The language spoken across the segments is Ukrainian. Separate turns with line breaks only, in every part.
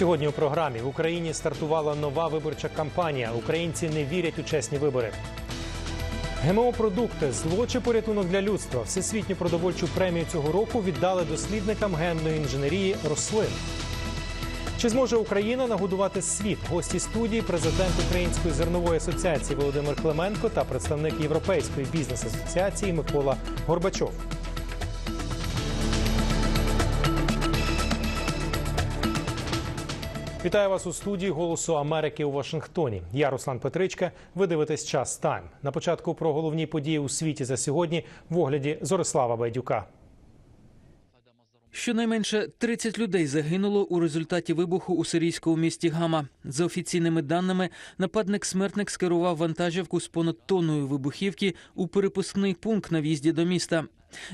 Сьогодні у програмі в Україні стартувала нова виборча кампанія. Українці не вірять у чесні вибори. ГМО-продукти зло чи порятунок для людства. Всесвітню продовольчу премію цього року віддали дослідникам генної інженерії рослин. Чи зможе Україна нагодувати світ? Гості студії, президент Української зернової асоціації Володимир Клименко та представник Європейської бізнес-асоціації Микола Горбачов. Вітаю вас у студії Голосу Америки у Вашингтоні. Я Руслан Петричка. Ви дивитесь час Тайм. На початку про головні події у світі за сьогодні в огляді Зорислава Байдюка.
Щонайменше 30 людей загинуло у результаті вибуху у сирійському місті Гама. За офіційними даними, нападник-смертник скерував вантажівку з понад тонною вибухівки у перепускний пункт на в'їзді до міста.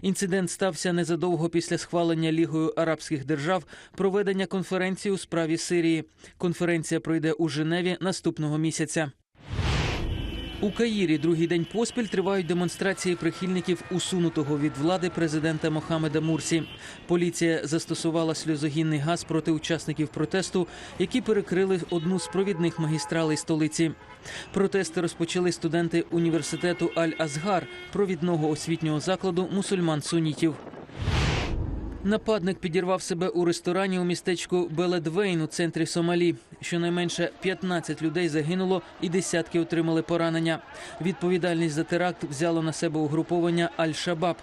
Інцидент стався незадовго після схвалення Лігою арабських держав проведення конференції у справі Сирії. Конференція пройде у Женеві наступного місяця. У Каїрі другий день поспіль тривають демонстрації прихильників усунутого від влади президента Мохамеда Мурсі. Поліція застосувала сльозогінний газ проти учасників протесту, які перекрили одну з провідних магістралей столиці. Протести розпочали студенти університету Аль-Азгар, провідного освітнього закладу мусульман-сунітів. Нападник підірвав себе у ресторані у містечку Беледвейн у центрі Сомалі. Щонайменше 15 людей загинуло і десятки отримали поранення. Відповідальність за теракт взяло на себе угруповання Аль-Шабаб.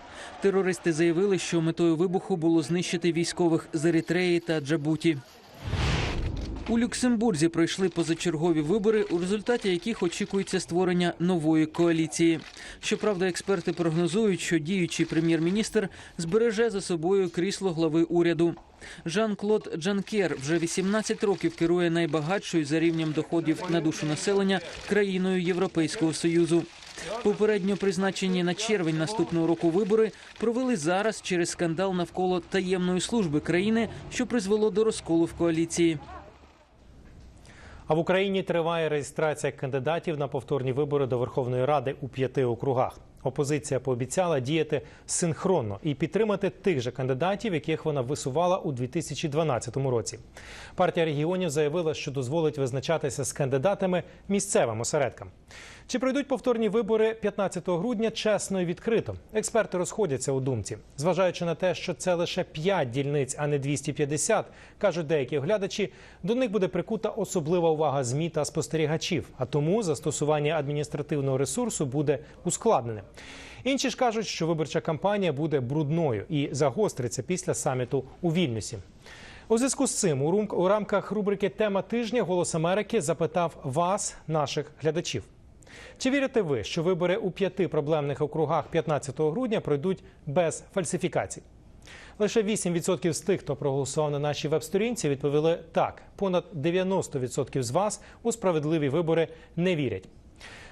Терористи заявили, що метою вибуху було знищити військових з Еритреї та Джабуті. У Люксембурзі пройшли позачергові вибори, у результаті яких очікується створення нової коаліції. Щоправда, експерти прогнозують, що діючий прем'єр-міністр збереже за собою крісло глави уряду. Жан-Клод Джанкер вже 18 років керує найбагатшою за рівнем доходів на душу населення країною Європейського союзу. Попередньо призначені на червень наступного року вибори провели зараз через скандал навколо таємної служби країни, що призвело до розколу в коаліції.
А в Україні триває реєстрація кандидатів на повторні вибори до Верховної Ради у п'яти округах. Опозиція пообіцяла діяти синхронно і підтримати тих же кандидатів, яких вона висувала у 2012 році. Партія регіонів заявила, що дозволить визначатися з кандидатами місцевим осередкам. Чи пройдуть повторні вибори 15 грудня чесно і відкрито? Експерти розходяться у думці, зважаючи на те, що це лише 5 дільниць, а не 250, кажуть деякі оглядачі. До них буде прикута особлива увага змі та спостерігачів. А тому застосування адміністративного ресурсу буде ускладнене. Інші ж кажуть, що виборча кампанія буде брудною і загостриться після саміту у Вільнюсі. У зв'язку з цим у рамках рубрики Тема тижня Голос Америки запитав вас, наших глядачів. Чи вірите ви, що вибори у п'яти проблемних округах 15 грудня пройдуть без фальсифікацій? Лише 8% з тих, хто проголосував на нашій веб-сторінці, відповіли так. Понад 90% з вас у справедливі вибори не вірять.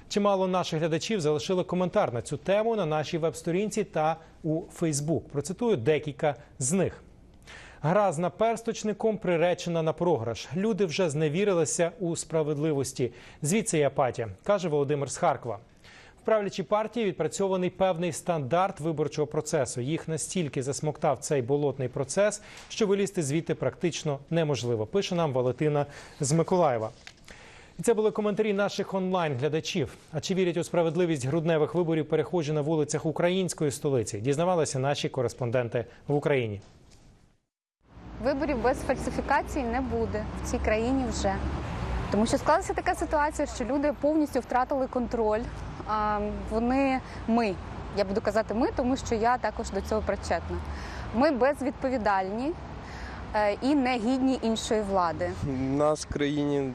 Чимало наших глядачів залишили коментар на цю тему на нашій веб-сторінці та у Фейсбук. Процитую декілька з них. Гра з наперсточником приречена на програш. Люди вже зневірилися у справедливості. Звідси і апатія, каже Володимир з Харкова. В правлячій партії відпрацьований певний стандарт виборчого процесу. Їх настільки засмоктав цей болотний процес, що вилізти звідти практично неможливо. Пише нам Валентина з Миколаєва. І це були коментарі наших онлайн-глядачів. А чи вірять у справедливість грудневих виборів перехожі на вулицях української столиці? Дізнавалися наші кореспонденти в Україні.
Виборів без фальсифікацій не буде в цій країні вже. Тому що склалася така ситуація, що люди повністю втратили контроль. Вони ми, я буду казати ми, тому що я також до цього причетна. Ми безвідповідальні е, і не гідні іншої влади.
У нас в країні,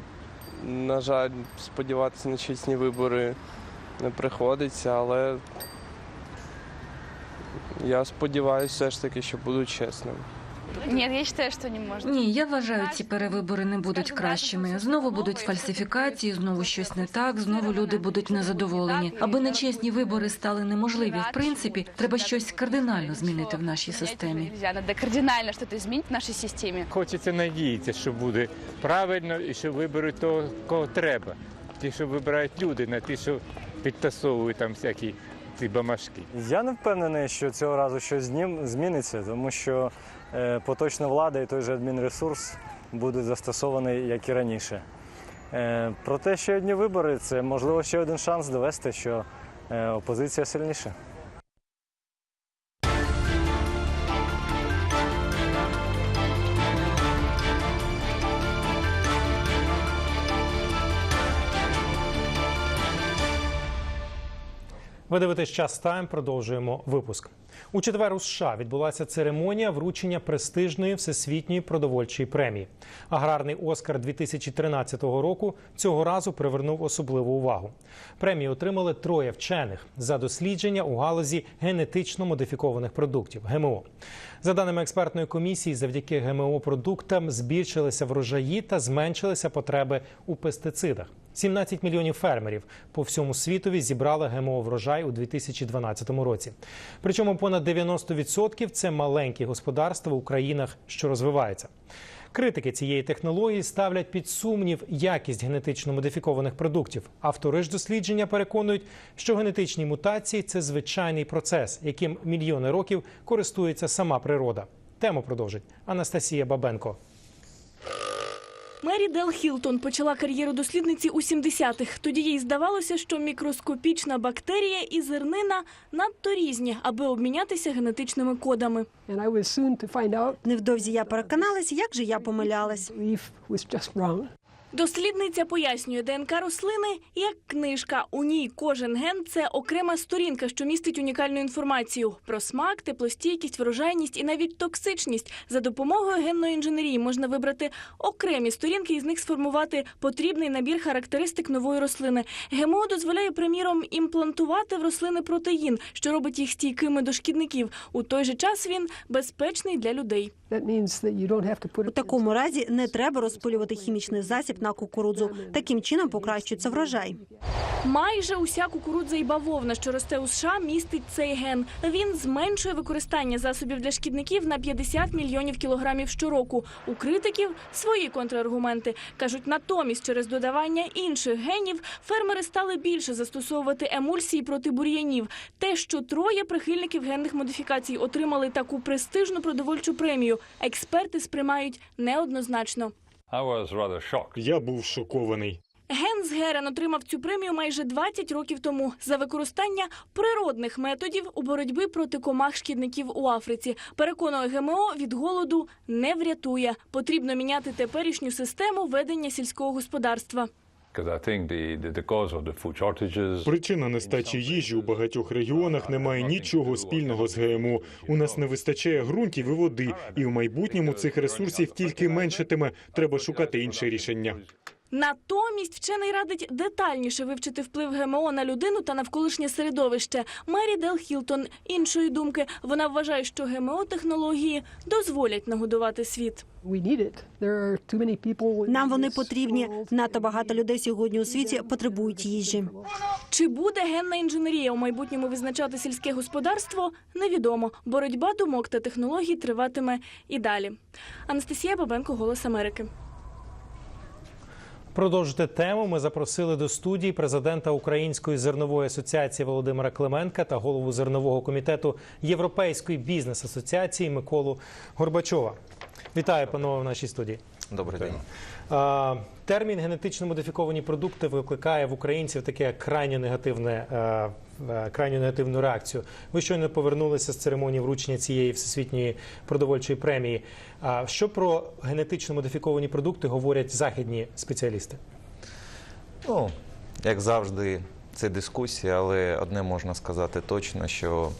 на жаль, сподіватися на чесні вибори не приходиться, але я сподіваюся все ж таки, що будуть чесними.
Нет, я считаю, что не можно.
Ні, я вважаю, ці перевибори не будуть кращими. Знову будуть фальсифікації, знову щось не так, знову люди будуть незадоволені. Аби нечесні вибори стали неможливі. В принципі, треба щось кардинально змінити в нашій системі.
Надо кардинально что-то изменить в нашей системе.
Хочеться надіятися, що буде правильно і що виберуть того, кого треба. Ті, що вибирають люди, не ті, що підтасовують там всякі ці бамашки.
Я не впевнений, що цього разу щось знім- зміниться, тому що поточна влада і той же адмінресурс будуть застосовані, як і раніше. Е, Проте ще одні вибори це можливо ще один шанс довести, що е, опозиція сильніша.
Ви дивитесь час тайм. Продовжуємо випуск. У четвер у США відбулася церемонія вручення престижної всесвітньої продовольчої премії. Аграрний Оскар 2013 року цього разу привернув особливу увагу. Премію отримали троє вчених за дослідження у галузі генетично модифікованих продуктів ГМО. За даними експертної комісії, завдяки ГМО продуктам збільшилися врожаї та зменшилися потреби у пестицидах. 17 мільйонів фермерів по всьому світові зібрали ГМО врожай у 2012 році. Причому понад 90% – це маленькі господарства у країнах, що розвиваються. Критики цієї технології ставлять під сумнів якість генетично модифікованих продуктів. Автори ж дослідження переконують, що генетичні мутації це звичайний процес, яким мільйони років користується сама природа. Тему продовжить Анастасія Бабенко.
Мері Дел Хілтон почала кар'єру дослідниці у 70-х. Тоді їй здавалося, що мікроскопічна бактерія і зернина надто різні, аби обмінятися генетичними кодами.
Невдовзі я переконалась, як же я помилялась.
Дослідниця пояснює, ДНК рослини як книжка. У ній кожен ген це окрема сторінка, що містить унікальну інформацію про смак, теплостійкість, врожайність і навіть токсичність. За допомогою генної інженерії можна вибрати окремі сторінки і з них сформувати потрібний набір характеристик нової рослини. ГМО дозволяє, приміром, імплантувати в рослини протеїн, що робить їх стійкими до шкідників. У той же час він безпечний для людей.
У такому разі не треба розпилювати хімічний засіб на кукурудзу. Таким чином покращується врожай.
Майже уся кукурудза і бавовна, що росте у США, містить цей ген. Він зменшує використання засобів для шкідників на 50 мільйонів кілограмів щороку. У критиків свої контраргументи кажуть, натомість через додавання інших генів фермери стали більше застосовувати емульсії проти бур'янів. Те, що троє прихильників генних модифікацій отримали таку престижну продовольчу премію, експерти сприймають неоднозначно.
Я був шокований.
Генс Герен отримав цю премію майже 20 років тому за використання природних методів у боротьбі проти комах-шкідників у Африці. Переконує ГМО від голоду не врятує. Потрібно міняти теперішню систему ведення сільського господарства.
Причина нестачі їжі у багатьох регіонах не має нічого спільного з ГМО. У нас не вистачає ґрунтів і води, і в майбутньому цих ресурсів тільки меншатиме. Треба шукати інше рішення.
Натомість вчений радить детальніше вивчити вплив ГМО на людину та навколишнє середовище. Мері Дел Хілтон іншої думки. Вона вважає, що ГМО технології дозволять нагодувати світ.
Нам вони потрібні. Надто багато людей сьогодні у світі потребують їжі.
Чи буде генна інженерія у майбутньому визначати сільське господарство? Невідомо. Боротьба думок та технологій триватиме і далі. Анастасія Бабенко, Голос Америки.
Продовжити тему ми запросили до студії президента Української зернової асоціації Володимира Клименка та голову зернового комітету Європейської бізнес асоціації Миколу Горбачова. Вітаю, панове, в нашій студії.
Добрий день.
Термін генетично модифіковані продукти викликає в українців таке крайньо негативне, е, е, крайньо негативну реакцію. Ви щойно повернулися з церемонії вручення цієї всесвітньої продовольчої премії. А що про генетично модифіковані продукти говорять західні спеціалісти?
Ну, як завжди, це дискусія, але одне можна сказати точно, що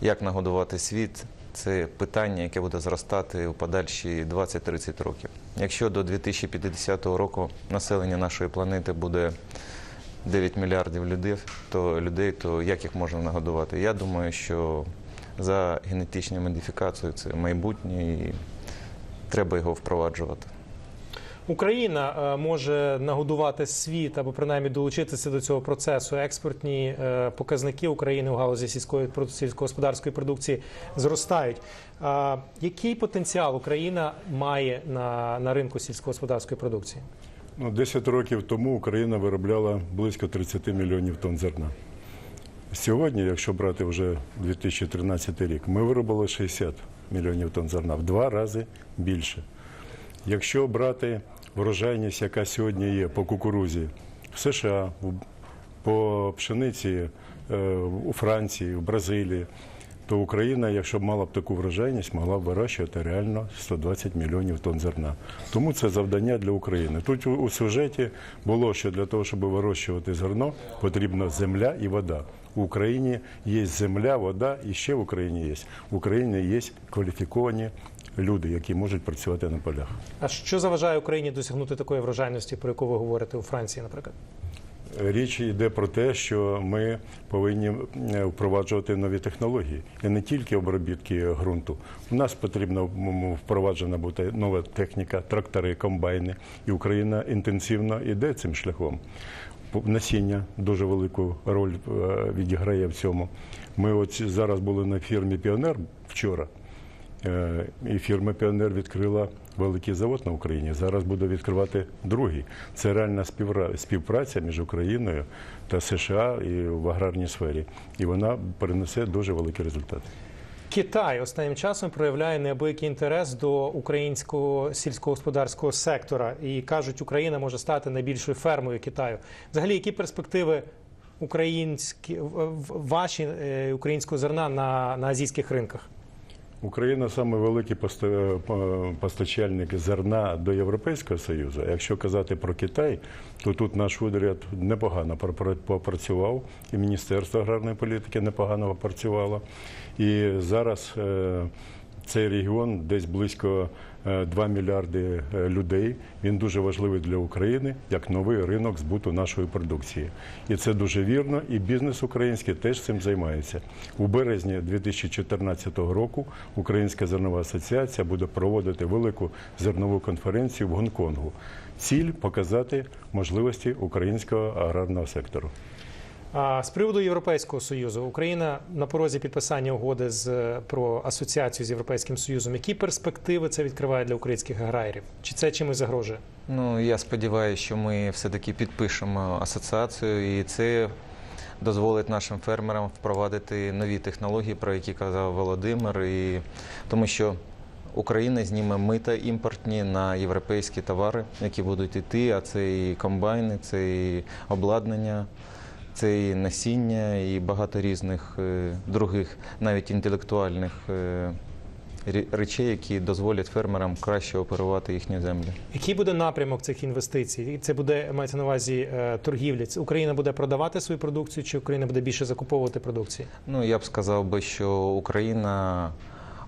як нагодувати світ це питання, яке буде зростати у подальші 20-30 років. Якщо до 2050 року населення нашої планети буде 9 мільярдів людей, то людей, то як їх можна нагодувати? Я думаю, що за генетичною модифікацією це майбутнє і треба його впроваджувати.
Україна е, може нагодувати світ або принаймні долучитися до цього процесу. Експортні е, показники України у галузі сільської сільськогосподарської продукції зростають. Який потенціал Україна має на, на ринку сільськогосподарської продукції?
Ну, 10 років тому Україна виробляла близько 30 мільйонів тонн зерна. Сьогодні, якщо брати вже 2013 рік, ми виробили 60 мільйонів тонн зерна в два рази більше. Якщо брати врожайність, яка сьогодні є по кукурузі в США, по пшениці е, у Франції, в Бразилії, то Україна, якщо б мала б таку врожайність, могла б вирощувати реально 120 мільйонів тонн зерна. Тому це завдання для України. Тут у, у сюжеті було, що для того, щоб вирощувати зерно, потрібна земля і вода. В Україні є земля, вода і ще в Україні є. В Україні є кваліфіковані люди, які можуть працювати на полях.
А що заважає Україні досягнути такої врожайності, про яку ви говорите у Франції, наприклад?
Річ йде про те, що ми повинні е, впроваджувати нові технології і не тільки обробітки ґрунту. У нас потрібна впроваджена бути нова техніка, трактори, комбайни, і Україна інтенсивно йде цим шляхом. Насіння дуже велику роль е, відіграє в цьому. Ми от зараз були на фірмі Піонер вчора. Е, І фірма Піонер відкрила великий завод на Україні. Зараз буде відкривати другий. Це реальна співпраця між Україною та США і в аграрній сфері. І вона принесе дуже великі результати.
Китай останнім часом проявляє неабиякий інтерес до українського сільськогосподарського сектора і кажуть, Україна може стати найбільшою фермою Китаю. Взагалі, які перспективи українські ваші е, українського зерна на, на азійських ринках?
Україна саме великий постачальник зерна до Європейського Союзу. Якщо казати про Китай, то тут наш уряд непогано попрацював, і Міністерство аграрної політики непогано попрацювало. І зараз е, цей регіон десь близько е, 2 мільярди е, людей. Він дуже важливий для України як новий ринок збуту нашої продукції. І це дуже вірно. І бізнес український теж цим займається. У березні 2014 року Українська зернова асоціація буде проводити велику зернову конференцію в Гонконгу. Ціль показати можливості українського аграрного сектору.
А з приводу Європейського союзу Україна на порозі підписання угоди з про асоціацію з Європейським Союзом. Які перспективи це відкриває для українських аграріїв? Чи це чимось загрожує?
Ну, я сподіваюся, що ми все-таки підпишемо асоціацію, і це дозволить нашим фермерам впровадити нові технології, про які казав Володимир. І... Тому що Україна зніме мита імпортні на європейські товари, які будуть йти, а це і комбайни, це і обладнання. Це і насіння, і багато різних е, других, навіть інтелектуальних е, речей, які дозволять фермерам краще оперувати їхні землі.
Який буде напрямок цих інвестицій? Це буде мається на увазі е, торгівлі. Це Україна буде продавати свою продукцію, чи Україна буде більше закуповувати продукції?
Ну я б сказав би, що Україна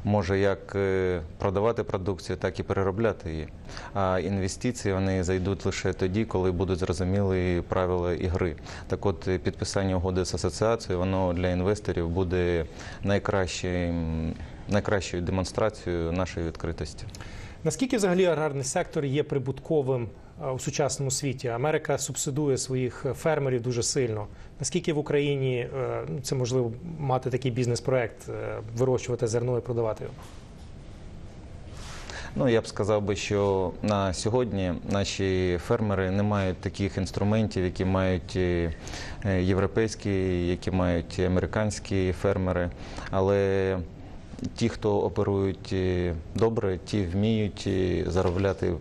може як е, продавати продукцію, так і переробляти її. А інвестиції вони зайдуть лише тоді, коли будуть зрозуміли правила ігри. Так от е, підписання угоди з асоціацією, воно для інвесторів буде найкращим, найкращою демонстрацією нашої відкритості.
Наскільки взагалі аграрний сектор є прибутковим у сучасному світі? Америка субсидує своїх фермерів дуже сильно. Наскільки в Україні е, це можливо мати такий бізнес-проект, е, вирощувати зерно і продавати його?
Ну, я б сказав би, що на сьогодні наші фермери не мають таких інструментів, які мають е, е, європейські, які мають американські фермери. Але ті, хто оперують е, добре, ті вміють е, заробляти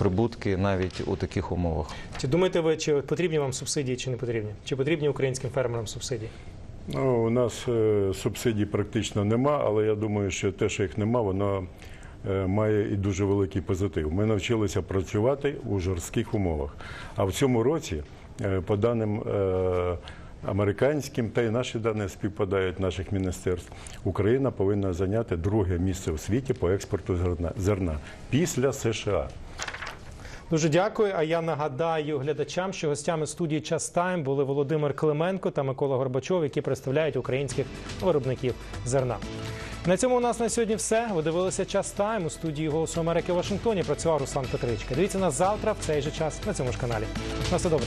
прибутки навіть у таких умовах.
Чи думаєте ви, чи потрібні вам субсидії, чи не потрібні? Чи потрібні українським фермерам субсидії?
Ну, у нас е, субсидій практично нема, але я думаю, що те, що їх нема, воно е, має і дуже великий позитив. Ми навчилися працювати у жорстких умовах. А в цьому році, е, по даним американським, та й наші дані співпадають наших міністерств, Україна повинна зайняти друге місце в світі по експорту зерна, зерна після США.
Дуже дякую. А я нагадаю глядачам, що гостями студії Час Тайм були Володимир Клименко та Микола Горбачов, які представляють українських виробників зерна. На цьому у нас на сьогодні все. Ви дивилися час тайм у студії Голосу Америки в Вашингтоні. Працював Руслан Петричка. Дивіться нас завтра в цей же час на цьому ж каналі. На все добре.